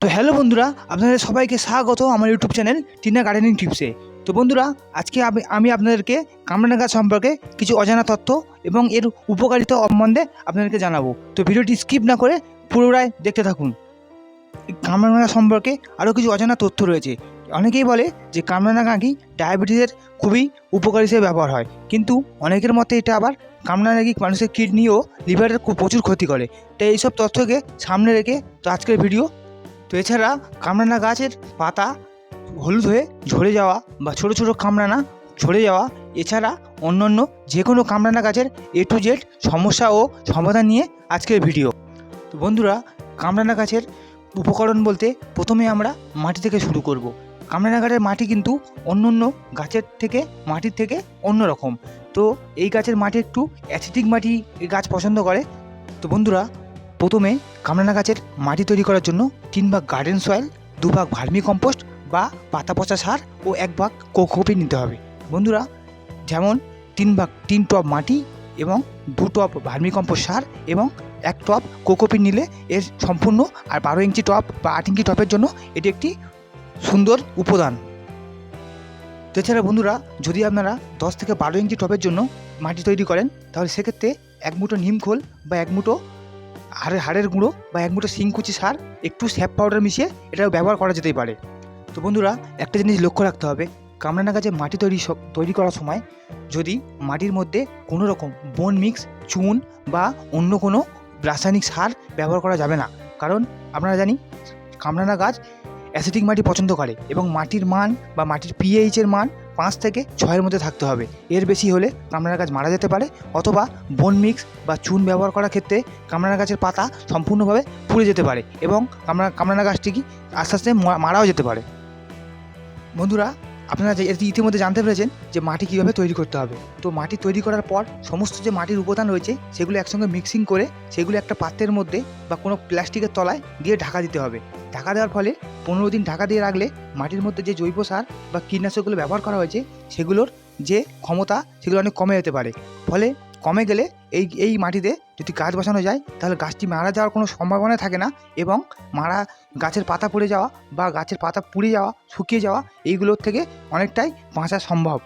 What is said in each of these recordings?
তো হ্যালো বন্ধুরা, আপনাদের সবাইকে স্বাগত আমার ইউটিউব চ্যানেল টিনা গার্ডেনিং টিপসে। তো বন্ধুরা, আজকে আমি আপনাদেরকে কামরানা গাছ সম্পর্কে কিছু অজানা তথ্য এবং এর উপকারিতা সম্বন্ধে আপনাদেরকে জানাব। তো ভিডিওটি স্কিপ না করে পুরোটাই দেখতে থাকুন। কামরানা সম্পর্কে আরও কিছু অজানা তথ্য রয়েছে। অনেকেই বলে যে কামরানা গাঁকি ডায়াবেটিসের খুবই উপকারী হিসেবে ব্যবহার হয়। কিন্তু অনেকের মতে এটা আবার কামরানা গাঁকি মানুষের কিডনি ও লিভারের প্রচুর ক্ষতি করে। তাই এইসব তথ্যকে সামনে রেখে তো আজকের ভিডিও তো এছাড়া কামরানা গাছের পাতা হলুদ হয়ে ঝরে যাওয়া বা ছোটো ছোটো কামরানা ঝরে যাওয়া, এছাড়া অন্যান্য যে কোনো কামরানা গাছের এ টু জেড সমস্যা ও সমাধান নিয়ে আজকের ভিডিও। তো বন্ধুরা, কামরানা গাছের উপকরণ বলতে প্রথমে আমরা মাটি থেকে শুরু করব। কামরানা গাছের মাটি কিন্তু অন্য অন্য গাছের থেকে, মাটির থেকে অন্য রকম। তো এই গাছের মাটি একটু অ্যাসিডিক মাটি গাছ পছন্দ করে। তো বন্ধুরা প্রথমে কামরানা গাছের মাটি তৈরি করার জন্য তিন ভাগ গার্ডেন সয়েল দু ভাগ ভার্মি কম্পোস্ট বা পাতা পচা সার ও এক ভাগ কোকোপি নিতে হবে। বন্ধুরা, যেমন তিন ভাগ, তিন টপ মাটি এবং দু টপ ভার্মি কম্পোস্ট সার এবং এক টপ কোকোপি নিলে এর সম্পূর্ণ আর বারো ইঞ্চি টপ বা আট ইঞ্চি টপের জন্য এটি একটি সুন্দর উপাদান। তো এছাড়া বন্ধুরা, যদি আপনারা দশ থেকে বারো ইঞ্চি টবের জন্য মাটি তৈরি করেন, তাহলে সেক্ষেত্রে এক মুঠো নিমখোল বা এক মুঠো হাড়ের হাড়ের গুঁড়ো বা এক মুঠো শিংকুচি সার, একটু স্যাপ পাউডার মিশিয়ে এটাও ব্যবহার করা যেতেই পারে। তো বন্ধুরা, একটা জিনিস লক্ষ্য রাখতে হবে, কামরানা গাছে মাটি তৈরি তৈরি করার সময় যদি মাটির মধ্যে কোনো রকম বোন মিক্স চুন বা অন্য কোনো রাসায়নিক সার ব্যবহার করা যাবে না। কারণ আপনারা জানি, কামরানা গাছ অ্যাসিডিক মাটি পছন্দ করে এবং মাটির মান বা মাটির পিএইচের মান পাঁচ থেকে ছয়ের মধ্যে থাকতে হবে। এর বেশি হলে কামরার গাছ মারা যেতে পারে অথবা বোন মিক্স বা চুন ব্যবহার করার ক্ষেত্রে কামরার গাছের পাতা সম্পূর্ণভাবে পুড়ে যেতে পারে এবং কামরা কামরানা গাছটি কি আস্তে আস্তে মারাও যেতে পারে। বন্ধুরা আপনারা যে এটি ইতিমধ্যে জানতে পেরেছেন যে মাটি কীভাবে তৈরি করতে হবে। তো মাটি তৈরি করার পর সমস্ত যে মাটির উপাদান রয়েছে, সেগুলো একসঙ্গে মিক্সিং করে সেগুলো একটা পাত্রের মধ্যে বা কোনো প্লাস্টিকের তলায় দিয়ে ঢাকা দিতে হবে। ঢাকা দেওয়ার ফলে পনেরো দিন ঢাকা দিয়ে রাখলে মাটির মধ্যে যে জৈব সার বা কীটনাশকগুলো ব্যবহার করা হয়েছে, সেগুলোর যে ক্ষমতা সেগুলো অনেক কমে যেতে পারে। ফলে কমে গেলে এই এই মাটিতে যদি গাছ বসানো যায়, তাহলে গাছটি মারা যাওয়ার কোনো সম্ভাবনা থাকে না এবং মারা, গাছের পাতা পড়ে যাওয়া বা গাছের পাতা পুড়ে যাওয়া, শুকিয়ে যাওয়া, এইগুলোর থেকে অনেকটাই বাঁচা সম্ভব।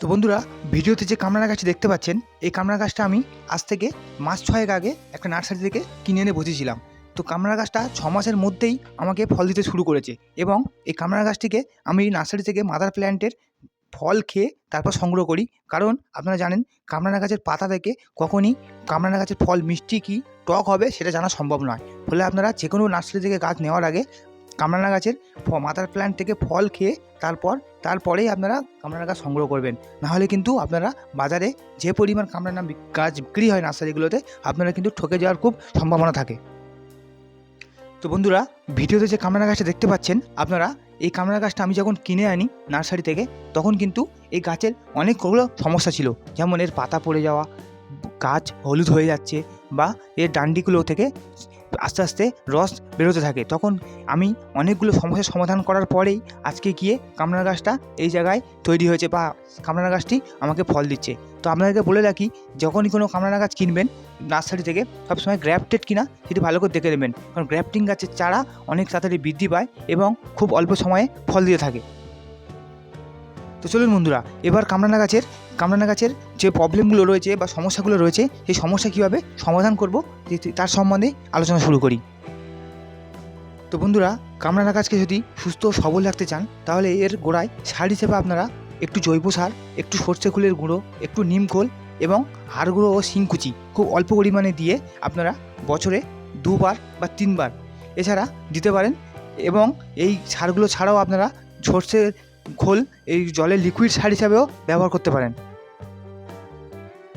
তো বন্ধুরা, ভিডিওতে যে কামরানা গাছটি দেখতে পাচ্ছেন, এই কামরানা গাছটা আমি আজ থেকে মাস ছয়েক আগে একটা নার্সারি থেকে কিনে এনে বসেছিলাম। তো কামরানা গাছটা ছ মাসের মধ্যেই আমাকে ফল দিতে শুরু করেছে এবং এই কামরানা গাছটিকে আমি নার্সারি থেকে মাদার প্ল্যান্টের ফল খেয়ে তারপর সংগ্রহ করি। কারণ আপনারা জানেন, কামরানা গাছের পাতা থেকে কখনই কামরানা গাছের ফল, মিষ্টি কি টক হবে সেটা জানা সম্ভব নয়। ফলে আপনারা যে কোনো নার্সারি থেকে গাছ নেওয়ার আগে কামরানা গাছের মাথার প্ল্যান্ট থেকে ফল খেয়ে তারপর, তারপরেই আপনারা কামরানা গাছ সংগ্রহ করবেন। নাহলে কিন্তু আপনারা বাজারে যে পরিমাণ কামরানা গাছ বিক্রি হয় নার্সারিগুলোতে, আপনারা কিন্তু ঠকে যাওয়ার খুব সম্ভাবনা থাকে। তো বন্ধুরা, ভিডিওতে যে কামরানা গাছটা দেখতে পাচ্ছেন, আপনারা এই কামরা গাছটা আমি যখন কিনে আনি নার্সারি থেকে, তখন কিন্তু এই গাছের অনেকগুলো সমস্যা ছিল। যেমন এর পাতা পড়ে যাওয়া, গাছ হলুদ হয়ে যাচ্ছে বা এর ডান্ডিগুলো থেকে আস্তে আস্তে রস বেরোতে থাকে। তখন আমি অনেকগুলো সমস্যার সমাধান করার পরেই আজকে গিয়ে কামরানা গাছটা এই জায়গায় তৈরি হয়েছে বা কামরানা গাছটি আমাকে ফল দিচ্ছে। তো আপনাদেরকে বলে রাখি, যখনই কোনো কামরানা গাছ কিনবেন, নার্সারি থেকে সবসময় গ্র্যাফটেড কিনা সেটি ভালো করে দেখে নেবেন। কারণ গ্র্যাফটিং গাছের চারা অনেক তাড়াতাড়ি বৃদ্ধি পায় এবং খুব অল্প সময়ে ফল দিয়ে থাকে। তো চলুন বন্ধুরা, এবার কামরানা গাছের কামরানা গাছের যে প্রবলেমগুলো রয়েছে বা সমস্যাগুলো রয়েছে, সেই সমস্যা কীভাবে সমাধান করব তার সম্বন্ধে আলোচনা শুরু করি। তো বন্ধুরা, কামরানা গাছকে যদি সুস্থ সবল রাখতে চান, তাহলে এর গোড়ায় সার হিসেবে আপনারা একটু জৈব সার, একটু সর্ষে খুলের গুঁড়ো, একটু নিম খোল এবং হাড় গুঁড়ো ও শিংকুচি খুব অল্প পরিমাণে দিয়ে আপনারা বছরে দুবার বা তিনবার এছাড়া দিতে পারেন এবং এই সারগুলো ছাড়াও আপনারা সর্ষের খোল, এই জলের লিকুইড সার হিসাবেও ব্যবহার করতে পারেন।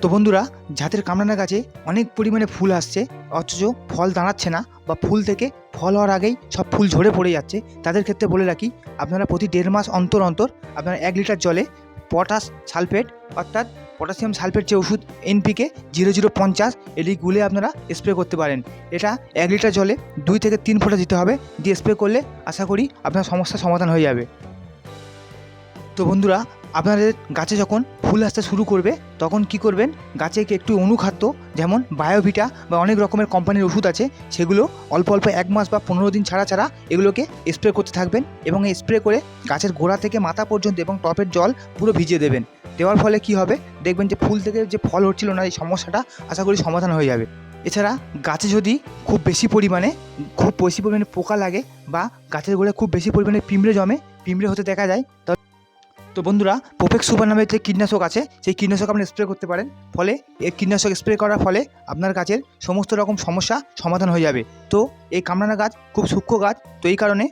তো বন্ধুরা, যাদের কামরানা গাছে অনেক পরিমাণে ফুল আসছে, অথচ ফল দাঁড়াচ্ছে না বা ফুল থেকে ফল হওয়ার আগেই সব ফুল ঝরে পড়ে যাচ্ছে। তাদের ক্ষেত্রে বলে রাখি, আপনারা প্রতি দেড় মাস অন্তর অন্তর আপনারা এক লিটার জলে পটাশ সালফেট, অর্থাৎ পটাশিয়াম সালফেট যে ওষুধ এনপিকে জিরো জিরো পঞ্চাশ, এটি গুলে আপনারা স্প্রে করতে পারেন। এটা এক লিটার জলে দুই থেকে তিন ফোঁটা দিতে হবে। দিয়ে স্প্রে করলে আশা করি আপনার সমস্যার সমাধান হয়ে যাবে। তো বন্ধুরা আপনাদের গাছে যখন ফুল আসতে শুরু করবে, তখন কি করবেন? গাছে একটু অনুখাদ্য, যেমন বায়োভিটা বা অনেক রকমের কোম্পানির ওষুধ আছে, সেগুলো অল্প অল্প এক মাস বা পনেরো দিন ছাড়া ছাড়া এগুলোকে স্প্রে করতে থাকবেন এবং এই স্প্রে করে গাছের গোড়া থেকে মাথা পর্যন্ত এবং টপের জল পুরো ভিজিয়ে দেবেন। দেওয়ার ফলে কি হবে? দেখবেন যে ফুল থেকে যে ফল হচ্ছিল না, এই সমস্যাটা আশা করি সমাধান হয়ে যাবে। এছাড়া গাছে যদি খুব বেশি পরিমাণে, খুব বেশি পরিমাণে পোকা লাগে বা গাছের গোড়ায় খুব বেশি পরিমাণে পিঁমড়ে জমে পিঁমড়ে হতে দেখা যায় তা তো বন্ধুরা পোপেক সুপার নামের যে কীটনাশক আছে, সেই কীটনাশক আপনি স্প্রে করতে পারেন। ফলে এই কীটনাশক স্প্রে করার ফলে আপনার গাছের সমস্ত রকম সমস্যা সমাধান হয়ে যাবে। তো এই কামরানা গাছ খুব সূক্ষ্ম গাছ, তো এই কারণে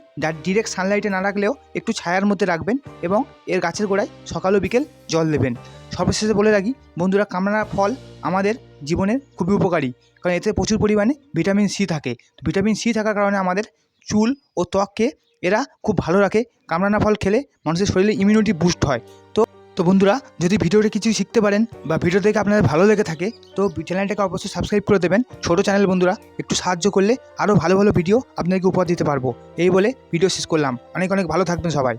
ডিরেক্ট সানলাইটে না রাখলেও একটু ছায়ার মধ্যে রাখবেন এবং এর গাছের গোড়ায় সকাল ও বিকেল জল দেবেন। সর্বশেষে বলে রাখি, বন্ধুরা, কামরানা ফল আমাদের জীবনের খুবই উপকারী, কারণ এতে প্রচুর পরিমাণে ভিটামিন সি থাকে। ভিটামিন সি থাকার কারণে আমাদের চুল ও ত্বককে এরা খুব ভালো রাখে। কামরানা ফল খেলে মানুষের শরীরে ইমিউনিটি বুস্ট হয়। তো তো বন্ধুরা, যদি ভিডিওটি কিছু শিখতে পারেন বা ভিডিও দেখে আপনাদের ভালো লেগে থাকে, তো চ্যানেলটাকে অবশ্যই সাবস্ক্রাইব করে দেবেন। ছোটো চ্যানেল বন্ধুরা, একটু সাহায্য করলে আরও ভালো ভালো ভিডিও আপনাদেরকে উপহার দিতে পারব। এই বলে ভিডিও শেষ করলাম। অনেক অনেক ভালো থাকবেন সবাই।